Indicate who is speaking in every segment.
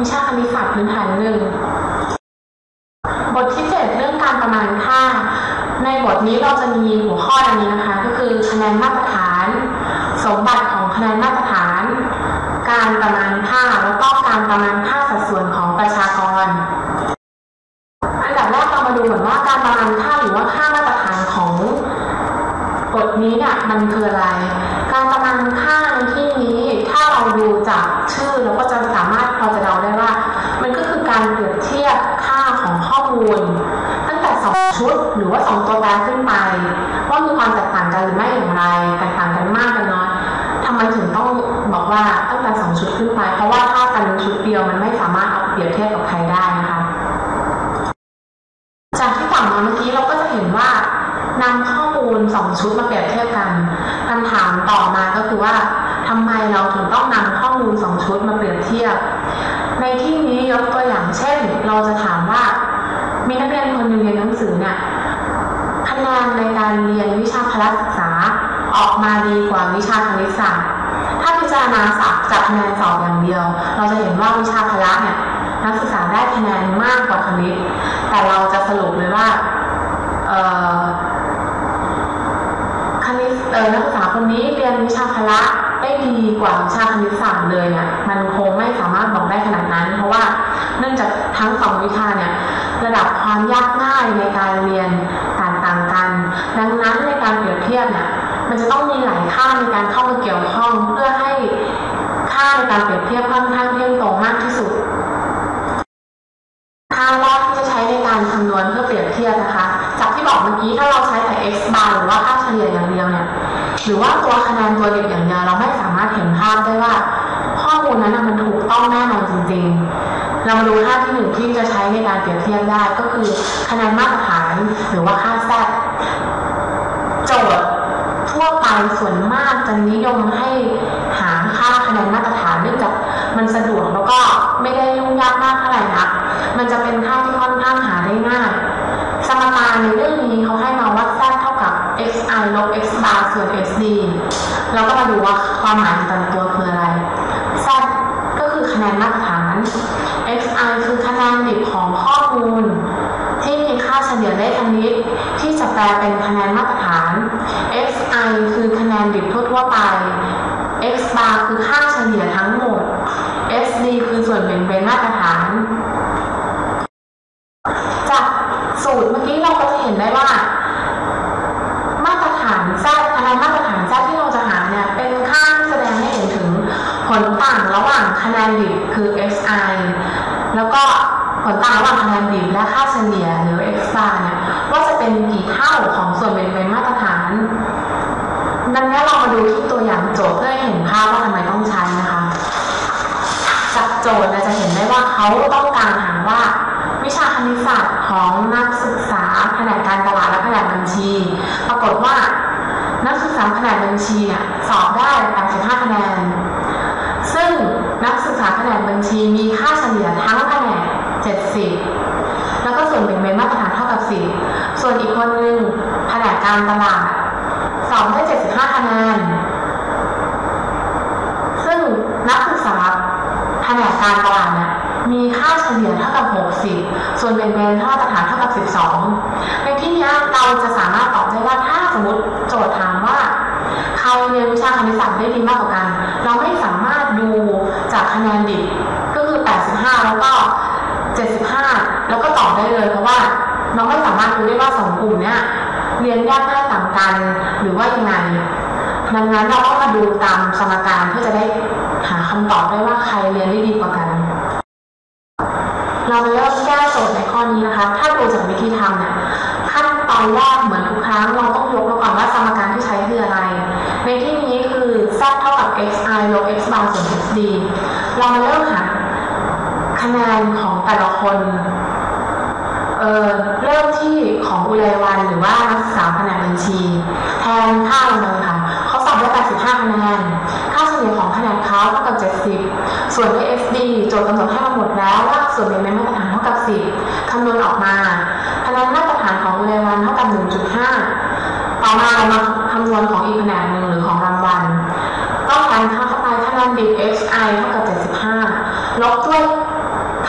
Speaker 1: วิชาคณิตศาสตร์พื้นฐานหนึ่งบทที่ 7 เรื่องการประมาณค่า ในบทนี้เราจะมีหัวข้อดังนี้นะคะ ก็คือคะแนนมาตรฐาน สมบัติของคะแนนมาตรฐาน การประมาณค่าแล้วก็การประมาณค่าสัดส่วนของประชากร อันดับแรกเรามาดูก่อนว่าการประมาณค่าหรือว่าค่ามาตรฐานของบทนี้เนี่ยมันคืออะไร การประมาณค่าในที่นี้ถ้าเราดูจากชื่อเราก็จะสามารถ สองชุด หรือว่าสองตัวแปรขึ้นไปว่ามีความแตกต่างกันหรือไม่อย่างไรแตกต่างกันมากกันน้อยทำไมถึงต้องบอกว่าตั้งแต่สองชุดขึ้นไป เพราะว่าถ้ากันชุดเดียวมันไม่สามารถเอาเปรียบเทียบกับใครได้นะคะ จากที่กล่าวมาเมื่อกี้เราก็จะเห็นว่านำข้อมูลสองชุดมาเปรียบเทียบกันคำถามต่อมาก็คือว่าทำไมเราถึงต้องนำข้อมูลสองชุดมาเปรียบเทียบ ในที่นี้ยกตัวอย่างเช่น เราจะถามว่า มีนักเรียนคนหนึ่งเรียนหนังสือเนี่ยคะแนนในการเรียนวิชาพละศึกษาออกมาดีกว่าวิชาคณิตศาสตร์ ถ้าพิจารณาสับจากคะแนนสอบอย่างเดียว เราจะเห็นว่าวิชาพละเนี่ยนักศึกษาได้คะแนนมากกว่าคณิต แต่เราจะสรุปเลยว่าเออคณิตเออนักศึกษาคนนี้เรียนวิชาพละได้ดีกว่าวิชาคณิตศาสตร์เลยเนี่ยมันคงไม่สามารถบอกได้ขนาดนั้น เพราะว่าเนื่องจากทั้งสองวิชาเนี่ย ระดับความยากง่ายในการเรียนต่างๆกัน ดังนั้นในการเปรียบเทียบเนี่ยมันจะต้องมีหลายค่าในการเข้ามาเกี่ยวข้อง เพื่อให้ค่าในการเปรียบเทียบค่อนข้างเที่ยงตรงมากที่สุดทาแรกที่จะใช้ในการคำนวณเพื่อเปรียบเทียบนะคะ จากที่บอกเมื่อกี้ถ้าเราใช้แต่ x bar หรือว่าค่าเฉลี่ยอย่างเดียวเนี่ยหรือว่าตัวคะแนนตัวเด็กอย่างเดียวเราไม่สามารถเห็นภาพได้ว่า ข้อมูลนั้นมันถูกต้องแน่นอนจริง ๆ เรามาดูค่าที่หนึ่งที่จะใช้ในการเปรียบเทียบได้ก็คือคะแนนมาตรฐานหรือว่าค่าแซดโจทย์ทั่วไปส่วนมากจะนิยมให้หาค่าคะแนนมาตรฐานเนื่องจากมันสะดวกแล้วก็ไม่ได้ยุ่งยากมากเท่าไหร่นักมันจะเป็นค่าที่ค่อนข้างหาได้ง่ายสมการในเรื่องนี้เขาให้มาว่า z เท่ากับ xi ลบ x bar ส่วน xd เราก็มาดูว่าความหมายของแต่ละตัวคืออะไร z ก็คือคะแนนมาตรฐาน xi คือคะแนนดิบของข้อมูล ที่มีค่าเฉลี่ยเลขคณิต ที่จะแปลเป็นคะแนนมาตรฐาน xi คือคะแนนดิบทั่วไป x bar คือค่าเฉลี่ยทั้งหมด sd คือส่วนแบ่งเป็นมาตรฐาน จากสูตรเมื่อกี้เราก็จะเห็นได้ว่า มาตรฐานแซดคะแนนมาตรฐานแซดที่เราจะหาเนี่ย เป็นค่าแสดงให้เห็นถึงผลต่างระหว่างคะแนนดิบ แล้วก็ผลต่างระหว่างคะแนนดิบและค่าเฉลี่ยหรือ x bar เนี่ยว่าจะเป็นกี่เท่าของส่วนแบ่งเป็นมาตรฐาน ดังนั้นเรามาดูที่ตัวอย่างโจทย์เพื่อให้เห็นภาพว่าทำไมต้องใช้นะคะ จากโจทย์เราจะเห็นได้ว่าเขาต้องการหาว่า วิชาคณิตศาสตร์ของนักศึกษาแผนกการตลาดและแผนกบัญชี ปรากฏว่านักศึกษาแผนกบัญชีเนี่ยสอบได้85คะแนน ซึ่ง นักศึกษาแผนกบัญชีมีค่าเฉลี่ยทั้งแผนก70 แล้วก็ส่วนแบ่งเป็นมาตรฐานเท่ากับ 10 ส่วนอีกคนนึงแผนกการตลาดสอบได้75คะแนน ซึ่งนักศึกษาแผนกการตลาดเนี่ยมีค่าเฉลี่ยเท่ากับ 60 ส่วนเบนเบนเท่ามาตรฐานเท่ากับ 12 ในที่นี้เราจะสามารถตอบได้ว่าถ้าสมมติโจทย์ถามว่าใครเรียนวิชาคณิตศาสตร์ได้ดีมากกว่ากัน เราไม่สามารถดูจากคะแนนดิบก็คือ 85 แล้วก็ 75 แล้วก็ตอบได้เลยเพราะว่า เราไม่สามารถดูได้ว่าสองกลุ่มเนี้ยเรียนยากง่ายต่างกันหรือว่ายังไงดังนั้นเราต้องมาดูตามสมการเพื่อจะได้หาคำตอบได้ว่าใครเรียนได้ดีกว่ากัน เรามาเริ่มแก้โจทย์ในข้อนี้นะคะ ถ้าดูจากวิธีทำเนี่ยขั้นตอนแรกเหมือนทุกครั้งเราต้องยกมาก่อนว่าสมการที่ใช้คืออะไร ในที่นี้คือ z เท่ากับ xi ลบ x bar ส่วน xd เรามาเริ่มหาคะแนนของแต่ละคน เออเริ่มที่ของอุไรวันหรือว่านักศึกษาแผนกบัญชี แทนค่าลงไปค่ะเขาสอบได้85คะแนนค่าเฉลี่ยของคะแนนเขาเท่ากับ70 ส่วนด้วย SD โจทย์กำหนดให้มาหมดแล้วว่าส่วนเป็นมาตรฐานเท่ากับ 10คำนวณออกมาคะแนนมาตรฐานของอุไรวันเท่ากับ 1.5 ต่อมาเรามาคำนวณของอีกแผนกหนึ่งหรือของรางวัลก็แทนค่าเข้าไปคะแนนดิบ XI เท่ากับ 75ลบด้วย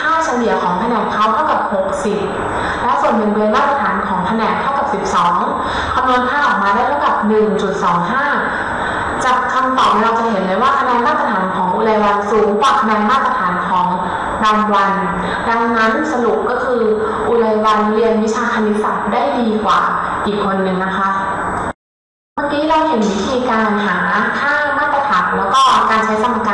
Speaker 1: ค่าเฉลี่ยของแผนเขาเท่ากับ 60 และส่วนเป็นเบนมาตรฐานของแผนกเท่ากับ 12 คำนวณค่าออกมาได้เท่ากับ 1.25 จากคำตอบเราจะเห็นเลยว่าคะแนนมาตรฐานของอุไรวันสูงกว่าคะแนนมาตรฐานของรางวัน ดังนั้นสรุปก็คืออุไรวันเรียนวิชาคณิตศาสตร์ได้ดีกว่าอีกคนหนึ่งนะคะ เมื่อกี้เราเห็นวิธีการหาค่ามาตรฐานแล้วก็การใช้สมก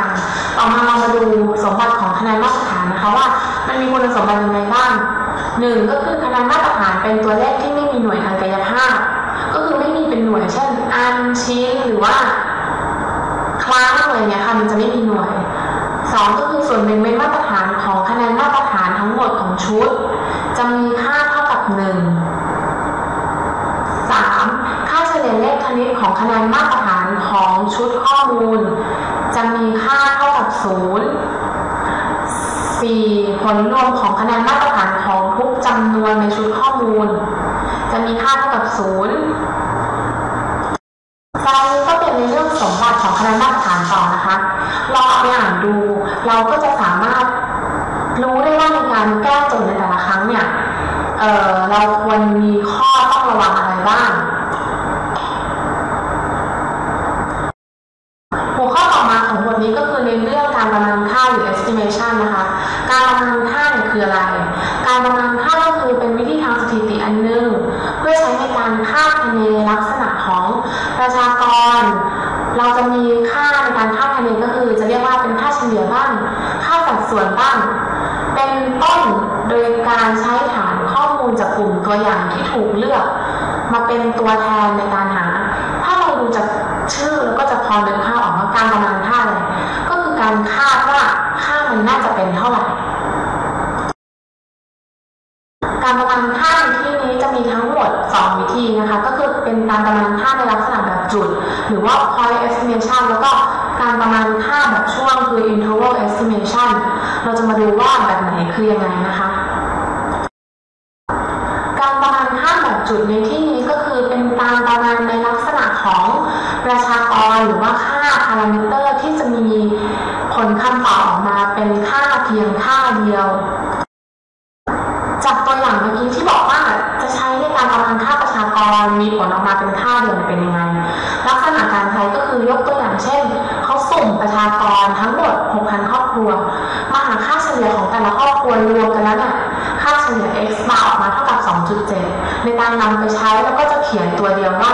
Speaker 1: าร หนึ่งก็คือคะแนนมาตรฐานเป็นตัวเลขที่ไม่มีหน่วยทางกายภาพ ก็คือไม่มีเป็นหน่วยเช่น อันชิ้นหรือว่าคล้างอะไรเงี้ยค่ะมันจะไม่มีหน่วยสองก็คือส่วนแบ่งเป็นมาตรฐานของคะแนนมาตรฐานทั้งหมดของชุด จะมีค่าเท่ากับหนึ่ง 3. ค่าเฉลี่ยเลขคณิตของคะแนนมาตรฐานของชุดข้อมูล จะมีค่าเท่ากับ0 4. ผลรวมของคะแนนมาตรำนของทุกจำนวนในชุดข้อมูล จะมีค่าเท่ากับศูนย์ตอนนี้ก็เป็นในเรื่องสมบัติของคะแนนมาตรฐานต่อนะคะลองเอาไปอ่านดู เราก็จะสามารถรู้ได้ว่าในการแก้โจทย์ในแต่ละครั้งเนี่ยเเราควรมีข้อต้องระวังอะไรบ้าง หัวข้อต่อมาของบทนี้ก็คือในเรื่องการประมาณค่าหรือ estimation นะคะ การประมาณค่าเนี่ยคืออะไร การประมาณค่าก็คือเป็นวิธีทางสถิติอันหนึง เพื่อใช้ในการคาดคะเนลักษณะของประชากร เราจะมีค่าในการคาดคะเนก็คือ จะเรียกว่าเป็นค่าเฉลี่ยบ้าง ค่าสัดส่วนบ้าง เป็นต้นโดยการใช้ฐานข้อมูลจากกลุ่มตัวอย่างที่ถูกเลือก มาเป็นตัวแทนในการหา ถ้าเราดูจากชื่อแล้วก็จะพอนึกภาพออกว่าการประมาณค่าอะไรก็คือการคาดว่าค่ามันน่าจะเป็นเท่าไหร่ การประมาณค่าในที่นี้จะมีทั้งหมด 2 วิธีนะคะ ก็คือเป็นการประมาณค่าในลักษณะแบบจุด หรือว่า point estimation แล้วก็การประมาณค่าแบบช่วงคือ interval estimation เราจะมาดูว่าแบบไหนคือยังไงนะคะ การประมาณค่าแบบจุดในที่นี้ก็คือเป็นการประมาณในลักษณะของประชากรหรือว่าค่าพารามิเตอร์ที่จะมีผลคำตอบออกมาเป็นค่าเพียงค่าเดียว จากตัวอย่างเมื่อกี้ที่บอกว่า จะใช้ในการประมาณค่าประชากรมีผลออกมาเป็นค่าเดียวเป็นยังไง ลักษณะการใช้ก็คือยกตัวอย่างเช่น เขาสุ่มประชากรทั้งหมด 6,000 ครอบครัว มาหาค่าเฉลี่ยของแต่ละครอบครัวรวมกันแล้วเนี่ยค่าเฉลี่ย x มาออกมาเท่ากับ 2.7 ในการนำไปใช้แล้วก็จะเขียนตัวเดียวว่า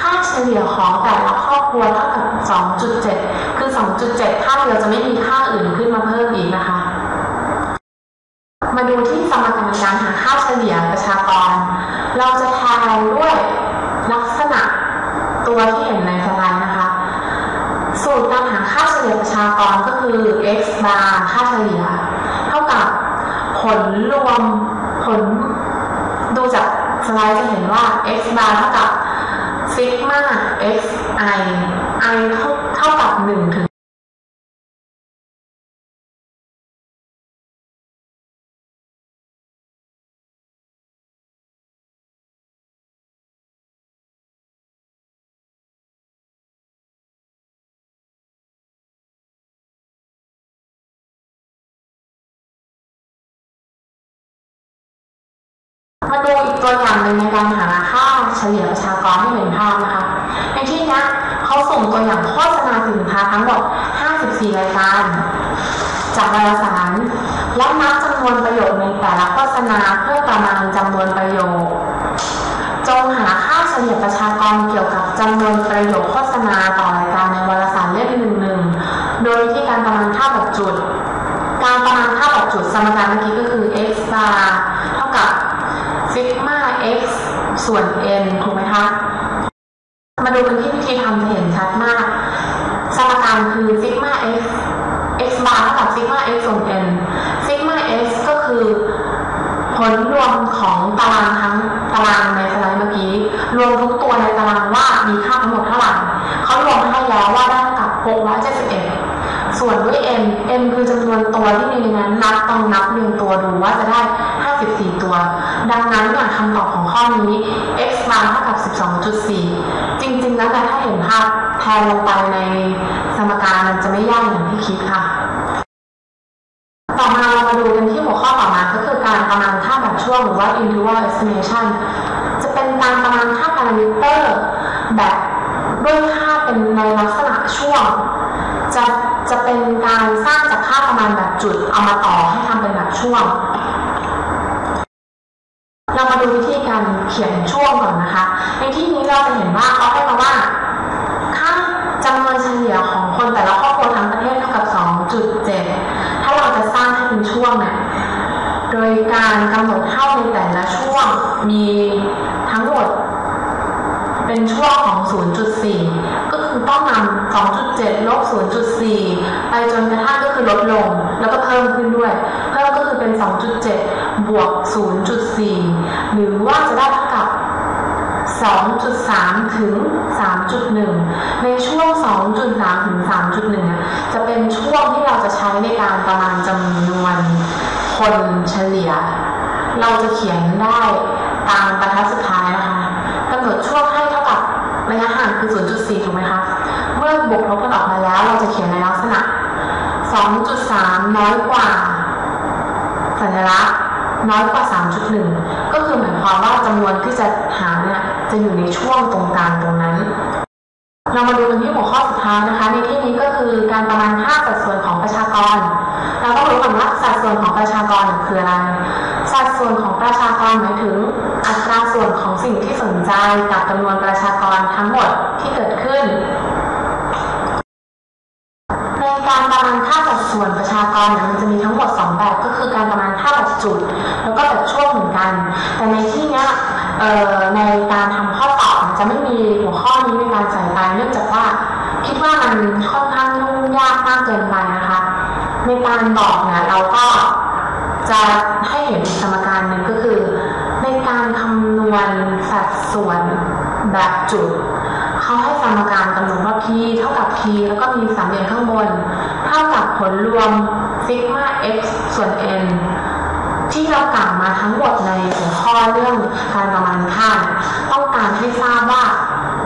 Speaker 1: ค่าเฉลี่ยของแต่ละครอบครัวเท่ากับ 2.7 คือ 2.7 ค่าเดียวจะไม่มีค่าอื่นขึ้นมาเพิ่มอีกนะคะ มาดูที่สมการการหาค่าเฉลี่ยประชากร เราจะแทนด้วยลักษณะตัวที่เห็นในสไลด์นะคะ สูตรการหาค่าเฉลี่ยประชากรก็คือ x bar ค่าเฉลี่ย เท่ากับผลรวมผล ดูจาก สไลด์จะเห็นว่า x bar เท่ากับซิกมา x i i เท่าเท่ากับ1ถึง มาดูอีกตัวอย่างหนึ่งในการหาค่าเฉลี่ยประชากรที่เห็นภาพนะคะ ในที่นี้เขาส่งตัวอย่างโฆษณาสินค้าทั้งหมด 54 รายการ จากวารสาร และนับจำนวนประโยคในแต่ละโฆษณาเพื่อประมาณจำนวนประโยค จงหาค่าเฉลี่ยประชากรเกี่ยวกับจำนวนประโยคโฆษณาต่อรายการในวารสารเล่มหนึ่งหนึ่งๆโดยวิธีการประมาณค่าแบบจุด การประมาณค่าแบบจุดสมการเมื่อกี้ก็คือ x bar เท่ากับซิกมา x ส่วน n ถูกไหมคะ มาดูกันที่วิธีทำจะเห็นชัดมากสมการคือซิกมา x x bar เท่ากับซิกมา x ส่วน n ซิกมา x ก็คือ ผลรวมของตารางทั้งตารางในสไลด์เมื่อกี้ รวมทุกตัวในตารางว่ามีค่าทั้งหมดเท่าไหร่เขารวมให้แล้วว่าได้กับ671 ส่วนด้วย n n คือจำนวนตัวที่มีในนั้นนับต้องนับเรียงตัวดูว่าจะได้ 94 ตัว ดังนั้นการคำตอบของข้อนี้ x มาเท่ากับ 12.4 จริงๆ แล้วถ้าเห็นภาพแทนลงไปในสมการมันจะไม่ยากอย่างที่คิดค่ะ ต่อมาเรามาดูกันที่หัวข้อต่อมาก็คือการประมาณค่าแบบช่วงหรือว่า interval estimation จะเป็นการประมาณค่าพารามิเตอร์แบบด้วยค่าเป็นในลักษณะช่วง จะจะเป็นการสร้างจากค่าประมาณแบบจุดเอามาต่อให้ทำเป็นแบบช่วง เขียนช่วงก่อนนะคะ ในที่นี้เราจะเห็นว่าเขาให้มาว่าค่าจำนวนเฉลี่ยของคนแต่ละครอบครัวทั้งประเทศเท่ากับ 2.7 ถ้าเราจะสร้างให้เป็นช่วงเนี่ยโดยการกำหนดเท่าในแต่ละช่วงมีทั้งหมดเป็นช่วงของ 0.4 ก็คือต้องนำ2.7 ลบ 0.4 ไปจนกระทั่งก็คือลดลง แล้วก็เพิ่มขึ้นด้วย เพิ่มก็คือเป็น 2.7 บวก 0.4 หรือว่าจะได้เท่ากับ 2.3 ถึง 3.1 ในช่วง 2.3 ถึง 3.1 จะเป็นช่วงที่เราจะใช้ในการประมาณจำนวนคนเฉลี่ย เราจะเขียนได้ตามบรรทัดสุดท้ายนะคะกำหนดช่วงให้เท่ากับระยะห่างคือ 0.4 ถูกไหมคะ เมื่อบวกลบกันออกมาแล้ว เราจะเขียนในลักษณะ 2.3 น้อยกว่า สัญลักษณ์น้อยกว่า 3.1 ก็คือหมายความว่าจำนวนที่จะหาเนี่ยจะอยู่ในช่วงตรงกลางตรงนั้น เรามาดูกันที่หัวข้อสุดท้ายนะคะ ในที่นี้ก็คือการประมาณค่าสัดส่วนของประชากร เราต้องรู้ก่อนว่าสัดส่วนของประชากรคืออะไร สัดส่วนของประชากรหมายถึง อัตราส่วนของสิ่งที่สนใจกับจำนวนประชากรทั้งหมดที่เกิดขึ้นในการประมาณค่าสัด ส่วนประชากรเนี่ยมันจะมีทั้งหมด 2 แบบก็คือการประมาณค่าแบบจุดแล้วก็แบบช่วงเหมือนกัน แต่ในที่เนี้ยเอ่อในการทำข้อสอบจะไม่มีหัวข้อนี้ในการใส่ไปเนื่องจากว่า คิดว่ามันค่อนข้างยุ่งยากมากเกินไปนะคะ ในการบอกเนี่ยเราก็จะให้เห็นสมการหนึ่งก็คือ ในการคำนวณสัดส่วนแบบจุด เขาให้สมการกำหนดว่า p เท่ากับ p แล้วก็มีสามเหลี่ยมข้างบน เท่ากับผลรวมซิกมา x ส่วน n ที่เรากล่าวมาทั้งหมดในหัวข้อเรื่องการประมาณค่า ต้องการให้ทราบว่า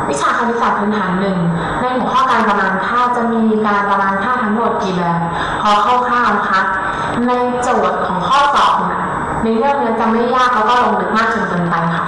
Speaker 1: วิชาคณิตศาสตร์พื้นฐานหนึ่งในหัวข้อการประมาณค่าจะมีการประมาณค่าทั้งหมดกี่แบบพอคร่าวๆนะคะในโจทย์ของข้อสอบเนี่ยในเรื่องนี้จะไม่ยากแล้วก็ลงลึกมากจนเกินไปค่ะ